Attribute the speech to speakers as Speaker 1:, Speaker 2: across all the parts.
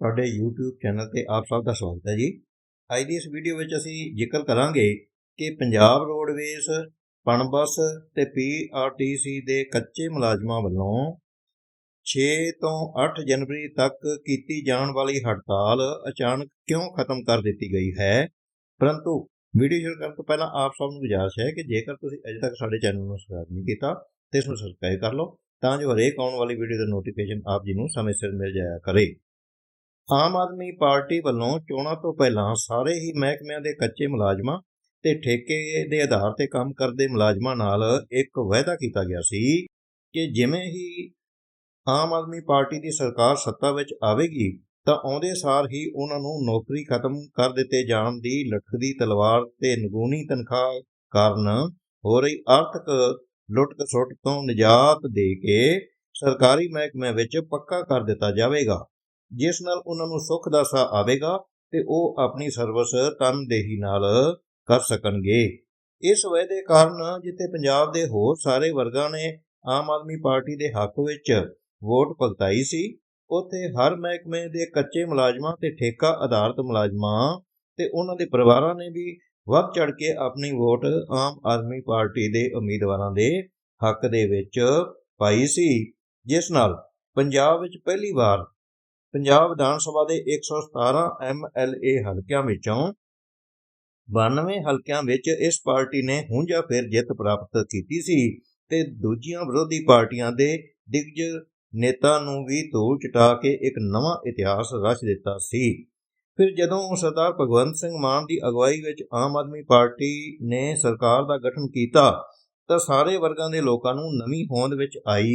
Speaker 1: ਤੁਹਾਡੇ YouTube channel ਤੇ ਆਪ ਸਭ ਦਾ ਸਵਾਗਤ ਹੈ ਜੀ। ਅੱਜ ਦੀ ਇਸ ਵੀਡੀਓ ਵਿੱਚ ਅਸੀਂ ਜ਼ਿਕਰ ਕਰਾਂਗੇ ਕਿ ਪੰਜਾਬ ਰੋਡਵੇਜ਼ ਪਣਬਸ ਤੇ PRTC ਦੇ ਕੱਚੇ ਮੁਲਾਜ਼ਮਾਂ ਵੱਲੋਂ 6 ਤੋਂ 8 ਜਨਵਰੀ ਤੱਕ ਕੀਤੀ ਜਾਣ ਵਾਲੀ ਹੜਤਾਲ ਅਚਾਨਕ ਕਿਉਂ ਖਤਮ ਕਰ ਦਿੱਤੀ ਗਈ ਹੈ? ਪਰੰਤੂ ਵੀਡੀਓ ਸ਼ੁਰੂ ਕਰਨ ਤੋਂ ਪਹਿਲਾਂ ਆਪ ਸਭ ਨੂੰ ਗੁਜ਼ਾਰਿਸ਼ ਹੈ ਕਿ ਜੇਕਰ ਤੁਸੀਂ ਅਜੇ ਤੱਕ ਸਾਡੇ ਚੈਨਲ ਨੂੰ ਸਬਸਕ੍ਰਾਈਬ ਨਹੀਂ ਕੀਤਾ, ਤੇ ਇਸ ਨੂੰ ਸਬਸਕ੍ਰਾਈਬ ਕਰ ਲਓ, ਤਾਂ ਜੋ ਹਰੇਕ ਆਉਣ ਵਾਲੀ ਵੀਡੀਓ ਦਾ ਨੋਟੀਫਿਕੇਸ਼ਨ ਆਪ ਜੀ ਨੂੰ ਸਮੇਂ ਸਿਰ ਮਿਲ ਜਾਇਆ ਕਰੇ। ਆਮ ਆਦਮੀ ਪਾਰਟੀ ਵੱਲੋਂ ਚੋਣਾਂ ਤੋਂ ਪਹਿਲਾਂ ਸਾਰੇ ਹੀ ਮਹਿਕਮਿਆਂ ਦੇ ਕੱਚੇ ਮੁਲਾਜ਼ਮਾਂ ਤੇ ਠੇਕੇ ਦੇ ਆਧਾਰ ਤੇ ਕੰਮ ਕਰਦੇ ਮੁਲਾਜ਼ਮਾਂ ਨਾਲ ਇੱਕ ਵਾਅਦਾ ਕੀਤਾ ਗਿਆ ਸੀ ਕਿ ਜਿਵੇਂ ਹੀ ਆਮ ਆਦਮੀ ਪਾਰਟੀ ਦੀ ਸਰਕਾਰ ਸੱਤਾ ਵਿੱਚ ਆਵੇਗੀ, ਤਾਂ ਆਉਂਦੇ ਸਾਰ ਹੀ ਉਹਨਾਂ ਨੂੰ ਨੌਕਰੀ ਖਤਮ ਕਰ ਦਿੱਤੇ ਜਾਣ ਦੀ ਲਟਕਦੀ ਤਲਵਾਰ ਤੇ ਨਗੂਨੀ ਤਨਖਾਹ ਕਾਰਨ ਹੋ ਰਹੀ ਆਰਥਿਕ ਲੁੱਟ ਖਸੁੱਟ ਤੋਂ ਨਿਜਾਤ ਦੇ ਕੇ ਸਰਕਾਰੀ ਮਹਿਕਮੇ ਵਿੱਚ ਪੱਕਾ ਕਰ ਦਿੱਤਾ ਜਾਵੇਗਾ। ਜਿਸ ਨਾਲ ਉਹਨਾਂ ਨੂੰ ਸੁੱਖ ਦਾ ਸਾਹ ਆਵੇਗਾ ਤੇ ਉਹ ਆਪਣੀ ਸਰਵਿਸ ਤਨਦੇਹੀ ਨਾਲ ਕਰ ਸਕਣਗੇ। ਇਸ ਵਾਅਦੇ ਕਾਰਨ ਜਿੱਥੇ ਪੰਜਾਬ ਦੇ ਹੋਰ ਸਾਰੇ ਵਰਗਾਂ ਨੇ ਆਮ ਆਦਮੀ ਪਾਰਟੀ ਦੇ ਹੱਕ ਵਿੱਚ ਵੋਟ ਭਗਤਾਈ ਸੀ, ਉੱਥੇ ਹਰ ਮਹਿਕਮੇ ਦੇ ਕੱਚੇ ਮੁਲਾਜ਼ਮਾਂ ਤੇ ਠੇਕਾ ਆਧਾਰਿਤ ਮੁਲਾਜ਼ਮਾਂ ਤੇ ਉਹਨਾਂ ਦੇ ਪਰਿਵਾਰਾਂ ਨੇ ਵੀ ਵੱਧ ਚੜ ਕੇ ਆਪਣੀ ਵੋਟ ਆਮ ਆਦਮੀ ਪਾਰਟੀ ਦੇ ਉਮੀਦਵਾਰਾਂ ਦੇ ਹੱਕ ਦੇ ਵਿੱਚ ਪਾਈ ਸੀ, ਜਿਸ ਨਾਲ ਪੰਜਾਬ ਵਿੱਚ ਪਹਿਲੀ ਵਾਰ ਪੰਜਾਬ ਵਿਧਾਨ ਸਭਾ ਦੇ 117 ਐਮਐਲਏ ਹਲਕਿਆਂ ਵਿੱਚੋਂ 92 ਹਲਕਿਆਂ ਵਿੱਚ ਇਸ ਪਾਰਟੀ ਨੇ ਹੁੰਜਾ ਫਿਰ ਜਿੱਤ ਪ੍ਰਾਪਤ ਕੀਤੀ ਸੀ ਤੇ ਦੂਜੀਆਂ ਵਿਰੋਧੀ ਪਾਰਟੀਆਂ ਦੇ ਦਿਗਜ ਨੇਤਾ ਨੂੰ ਵੀ ਧੂਲ ਚਟਾ ਕੇ ਇੱਕ ਨਵਾਂ ਇਤਿਹਾਸ ਰਚ ਦਿੱਤਾ ਸੀ। ਫਿਰ ਜਦੋਂ ਸਰਦਾਰ ਭਗਵੰਤ ਸਿੰਘ ਮਾਨ ਦੀ ਅਗਵਾਈ ਵਿੱਚ ਆਮ ਆਦਮੀ ਪਾਰਟੀ ਨੇ ਸਰਕਾਰ ਦਾ ਗਠਨ ਕੀਤਾ ਤਾਂ ਸਾਰੇ ਵਰਗਾਂ ਦੇ ਲੋਕਾਂ ਨੂੰ ਨਵੀਂ ਹੋਂਦ ਵਿੱਚ ਆਈ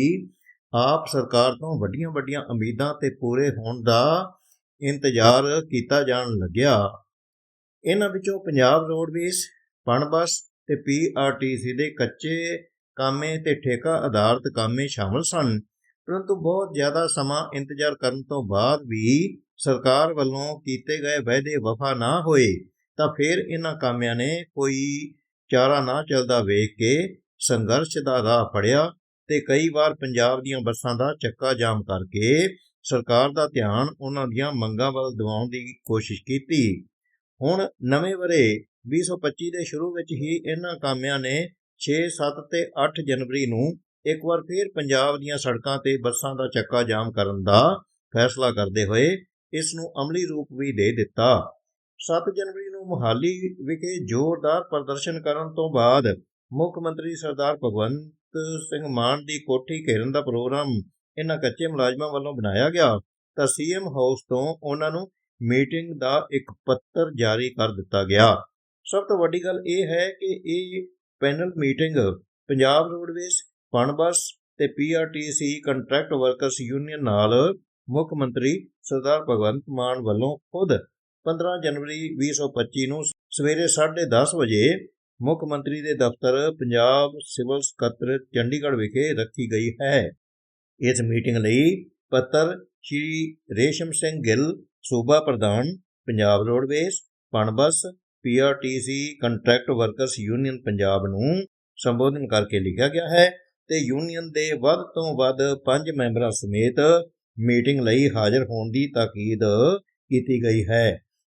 Speaker 1: ਆਪ ਸਰਕਾਰ ਤੋਂ ਵੱਡੀਆਂ ਵੱਡੀਆਂ ਉਮੀਦਾਂ ਤੇ ਪੂਰੇ ਹੋਣ ਦਾ ਇੰਤਜ਼ਾਰ ਕੀਤਾ ਜਾਣ ਲੱਗਿਆ। ਇਹਨਾਂ ਵਿੱਚੋਂ ਪੰਜਾਬ ਰੋਡਵੇਜ਼, ਪਣਬਸ ਤੇ ਪੀਆਰਟੀਸੀ ਦੇ ਕੱਚੇ ਕਾਮੇ ਤੇ ਠੇਕਾ ਆਧਾਰਿਤ ਕਾਮੇ ਸ਼ਾਮਲ ਸਨ, ਪਰੰਤੂ ਬਹੁਤ ਜ਼ਿਆਦਾ ਸਮਾਂ ਇੰਤਜ਼ਾਰ ਕਰਨ ਤੋਂ ਬਾਅਦ ਵੀ ਸਰਕਾਰ ਵੱਲੋਂ ਕੀਤੇ ਗਏ ਵਾਅਦੇ ਵਫਾ ਨਾ ਹੋਏ, ਤਾਂ ਫਿਰ ਇਹਨਾਂ ਕਾਮਿਆਂ ਨੇ ਕੋਈ ਚਾਰਾ ਨਾ ਚੱਲਦਾ ਵੇਖ ਕੇ ਸੰਘਰਸ਼ ਦਾ ਰਾਹ ਫੜਿਆ ਤੇ ਕਈ ਵਾਰ ਪੰਜਾਬ ਦੀਆਂ ਬੱਸਾਂ ਦਾ ਚੱਕਾ ਜਾਮ ਕਰਕੇ ਸਰਕਾਰ ਦਾ ਧਿਆਨ ਉਹਨਾਂ ਦੀਆਂ ਮੰਗਾਂ ਵੱਲ ਦਿਵਾਉਣ ਦੀ ਕੋਸ਼ਿਸ਼ ਕੀਤੀ। ਹੁਣ ਨਵੇਂ ਵਰੇ 2025 ਦੇ ਸ਼ੁਰੂ ਵਿੱਚ ਹੀ ਇਹਨਾਂ ਕਾਮਿਆਂ ਨੇ 6, 7 ਤੇ 8 ਜਨਵਰੀ ਨੂੰ ਇੱਕ ਵਾਰ ਫੇਰ ਪੰਜਾਬ ਦੀਆਂ ਸੜਕਾਂ ਤੇ ਬੱਸਾਂ ਦਾ ਚੱਕਾ ਜਾਮ ਕਰਨ ਦਾ ਫੈਸਲਾ ਕਰਦੇ ਹੋਏ ਇਸ ਨੂੰ ਅਮਲੀ ਰੂਪ ਵੀ ਦੇ ਦਿੱਤਾ। 7 ਜਨਵਰੀ ਨੂੰ ਮੁਹਾਲੀ ਵਿਖੇ ਜ਼ੋਰਦਾਰ ਪ੍ਰਦਰਸ਼ਨ ਕਰਨ ਤੋਂ ਬਾਅਦ ਮੁੱਖ ਮੰਤਰੀ ਸਰਦਾਰ ਭਗਵੰਤ ਸਿੰਘ ਮਾਨ ਦੀ ਕੋਠੀ ਘੇਰਨ ਦਾ ਪ੍ਰੋਗਰਾਮ ਇਹਨਾਂ ਕੱਚੇ ਮੁਲਾਜ਼ਮਾਂ ਵੱਲੋਂ ਬਣਾਇਆ ਗਿਆ ਤਾਂ ਸੀਐਮ ਹਾਊਸ ਤੋਂ ਉਹਨਾਂ ਨੂੰ ਮੀਟਿੰਗ ਦਾ ਇੱਕ ਪੱਤਰ ਜਾਰੀ ਕਰ ਦਿੱਤਾ ਗਿਆ। ਸਭ ਤੋਂ ਵੱਡੀ ਗੱਲ ਇਹ ਹੈ ਕਿ ਇਹ panel meeting Punjab roadways PUNBUS ਤੇ ਪੀਆਰਟੀਸੀ ਕੰਟਰੈਕਟ ਵਰਕਰਸ ਯੂਨੀਅਨ ਨਾਲ ਮੁੱਖ ਮੰਤਰੀ ਸਰਦਾਰ ਭਗਵੰਤ ਮਾਨ ਵੱਲੋਂ ਖੁਦ 15 ਜਨਵਰੀ 2025 ਨੂੰ ਸਵੇਰੇ 10:30 ਵਜੇ ਮੁੱਖ ਮੰਤਰੀ ਦੇ ਦਫ਼ਤਰ ਪੰਜਾਬ ਸਿਵਲ ਸਕੱਤਰ ਚੰਡੀਗੜ੍ਹ ਵਿਖੇ ਰੱਖੀ ਗਈ ਹੈ। ਇਸ ਮੀਟਿੰਗ ਲਈ ਪੱਤਰ ਸ਼੍ਰੀ ਰੇਸ਼ਮ ਸਿੰਘ ਗਿੱਲ, ਸੂਬਾ ਪ੍ਰਧਾਨ, Punjab roadways PUNBUS PRTC contract workers union Punjab ਨੂੰ ਸੰਬੋਧਨ ਕਰਕੇ ਲਿਖਿਆ ਗਿਆ ਹੈ ਤੇ ਯੂਨੀਅਨ ਦੇ ਵੱਧ ਤੋਂ ਵੱਧ 5 ਮੈਂਬਰਾਂ ਸਮੇਤ ਮੀਟਿੰਗ ਲਈ ਹਾਜ਼ਰ ਹੋਣ ਦੀ ਤਾਕੀਦ ਕੀਤੀ ਗਈ ਹੈ।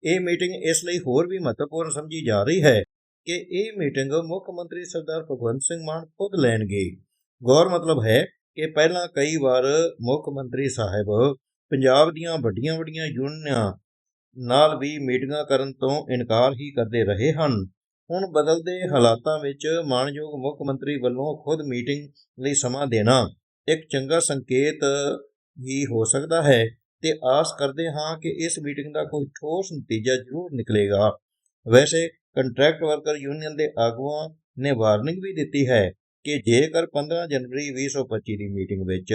Speaker 1: ਇਹ ਮੀਟਿੰਗ ਇਸ ਲਈ ਹੋਰ ਵੀ ਮਹੱਤਵਪੂਰਨ ਸਮਝੀ ਜਾ ਰਹੀ ਹੈ ਕਿ ਇਹ ਮੀਟਿੰਗ ਮੁੱਖ ਮੰਤਰੀ ਸਰਦਾਰ ਭਗਵੰਤ ਸਿੰਘ ਮਾਨ ਖੁਦ ਲੈਣਗੇ। ਗੌਰ ਮਤਲਬ ਹੈ ਕਿ ਪਹਿਲਾਂ ਕਈ ਵਾਰ ਮੁੱਖ ਮੰਤਰੀ ਸਾਹਿਬ ਪੰਜਾਬ ਦੀਆਂ ਵੱਡੀਆਂ ਵੱਡੀਆਂ ਯੂਨੀਅਨਾਂ ਨਾਲ ਵੀ ਮੀਟਿੰਗਾਂ ਕਰਨ ਤੋਂ ਇਨਕਾਰ ਹੀ ਕਰਦੇ ਰਹੇ ਹਨ। ਹੁਣ ਬਦਲਦੇ ਹਾਲਾਤਾਂ ਵਿੱਚ ਮਾਨਯੋਗ ਮੁੱਖ ਮੰਤਰੀ ਵੱਲੋਂ ਖੁਦ ਮੀਟਿੰਗ ਲਈ ਸਮਾਂ ਦੇਣਾ ਇੱਕ ਚੰਗਾ ਸੰਕੇਤ ਹੀ ਹੋ ਸਕਦਾ ਹੈ ਤੇ ਆਸ ਕਰਦੇ ਹਾਂ ਕਿ ਇਸ ਮੀਟਿੰਗ ਦਾ ਕੋਈ ਠੋਸ ਨਤੀਜਾ ਜ਼ਰੂਰ ਨਿਕਲੇਗਾ। ਵੈਸੇ ਕੰਟਰੈਕਟ ਵਰਕਰ ਯੂਨੀਅਨ ਦੇ ਆਗੂਆਂ ਨੇ ਵਾਰਨਿੰਗ ਵੀ ਦਿੱਤੀ ਹੈ ਕਿ ਜੇਕਰ 15 ਜਨਵਰੀ 2025 ਦੀ ਮੀਟਿੰਗ ਵਿੱਚ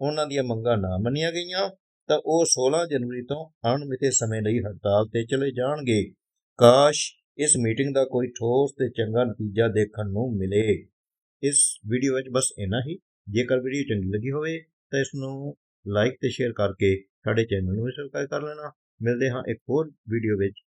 Speaker 1: ਉਹਨਾਂ ਦੀਆਂ ਮੰਗਾਂ ਨਾ ਮੰਨੀਆਂ ਗਈਆਂ, ਤਾਂ ਉਹ 16 ਜਨਵਰੀ ਤੋਂ ਅਣਮਿੱਥੇ ਸਮੇਂ ਲਈ ਹੜਤਾਲ ਤੇ ਚਲੇ ਜਾਣਗੇ। ਕਾਸ਼ ਇਸ ਮੀਟਿੰਗ ਦਾ ਕੋਈ ਠੋਸ ਤੇ ਚੰਗਾ ਨਤੀਜਾ ਦੇਖਣ ਨੂੰ ਮਿਲੇ। ਇਸ ਵੀਡੀਓ ਵਿੱਚ ਬਸ ਇੰਨਾ ਹੀ। ਜੇਕਰ ਵੀਡੀਓ ਚੰਗੀ ਲੱਗੀ ਹੋਵੇ, ਤਾਂ ਇਸ ਨੂੰ ਲਾਈਕ ਤੇ ਸ਼ੇਅਰ ਕਰਕੇ ਸਾਡੇ ਚੈਨਲ ਨੂੰ ਵੀ ਸਬਸਕ੍ਰਾਈਬ ਕਰ ਲੈਣਾ। ਮਿਲਦੇ ਹਾਂ ਇੱਕ ਹੋਰ ਵੀਡੀਓ ਵਿੱਚ।